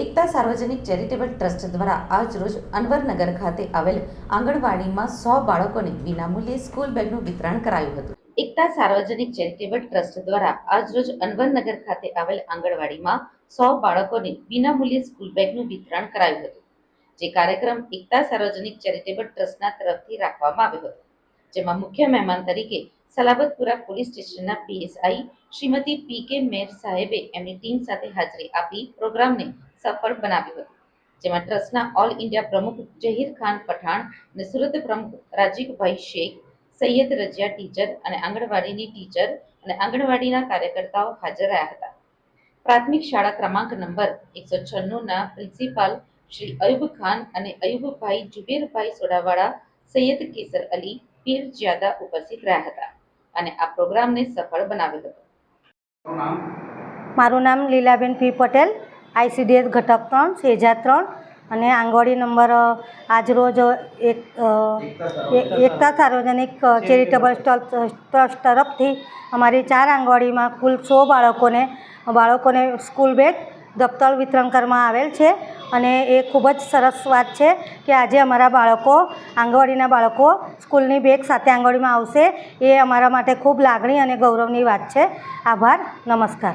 એકતા સાર્વજનિક charitable trust દ્વારા આજરોજ અનવરનગર ખાતે આવેલ આંગણવાડીમાં સો બાળકોને વિનામૂલ્યે સ્કૂલ બેગનું વિતરણ કરાયું હતું. એકતા સાર્વજનિક ચેરિટેબલ ટ્રસ્ટ દ્વારા આજરોજ અનવરનગર ખાતે આવેલ આંગણવાડીમાં સો બાળકોને વિનામૂલ્યે સ્કૂલ બેગનું વિતરણ કરાયું હતું, જે કાર્યક્રમ એકતા સાર્વજનિક ચેરિટેબલ ટ્રસ્ટના તરફથી રાખવામાં આવ્યો હતો, જેમાં મુખ્ય મહેમાન તરીકે સલાબતપુરા પોલીસ સ્ટેશનના PSI Shrimati P K Mer સાહેબે એમની ટીમ સાથે હાજરી આપી પ્રોગ્રામને સફળ બનાવ્યું હતું. જેમાં ટ્રસ્ટના ઓલ ઇન્ડિયા પ્રમુખ જહીર ખાન પઠાણ અને સુરત પ્રમુખ રાજીકભાઈ શેખ સૈયદ રજિયા ટીચર અને આંગણવાડીની ટીચર અને આંગણવાડીના કાર્યકર્તાઓ હાજર રહ્યા હતા. પ્રાથમિક શાળા ક્રમાંક નંબર એકસો છન્નુંના પ્રિન્સિપાલ શ્રી અયુબ ખાન અને અયુબભાઈ જુબેરભાઈ સોડાવાળા સૈયદ કેસર અલી પીર જ્યાદા ઉપસ્થિત રહ્યા હતા અને આ પ્રોગ્રામને સફળ બનાવ્યો હતો. મારું નામ લીલાબેન પી પટેલ. આઈસીડીએસ ઘટક ત્રણ, સેજા ત્રણ અને આંગવાડી નંબર આજરોજ એક એકતા સાર્વજનિક ચેરિટેબલ ટ્રસ્ટ તરફથી અમારી ચાર આંગવાડીમાં કુલ સો બાળકોને બાળકોને સ્કૂલ બેગ, દફતર વિતરણ કરવામાં આવેલ છે અને એ ખૂબ જ સરસ વાત છે કે આજે અમારા બાળકો આંગણવાડીના બાળકો સ્કૂલની બેગ સાથે આંગણવાડીમાં આવશે. એ અમારા માટે ખૂબ લાગણી અને ગૌરવની વાત છે. આભાર, નમસ્કાર.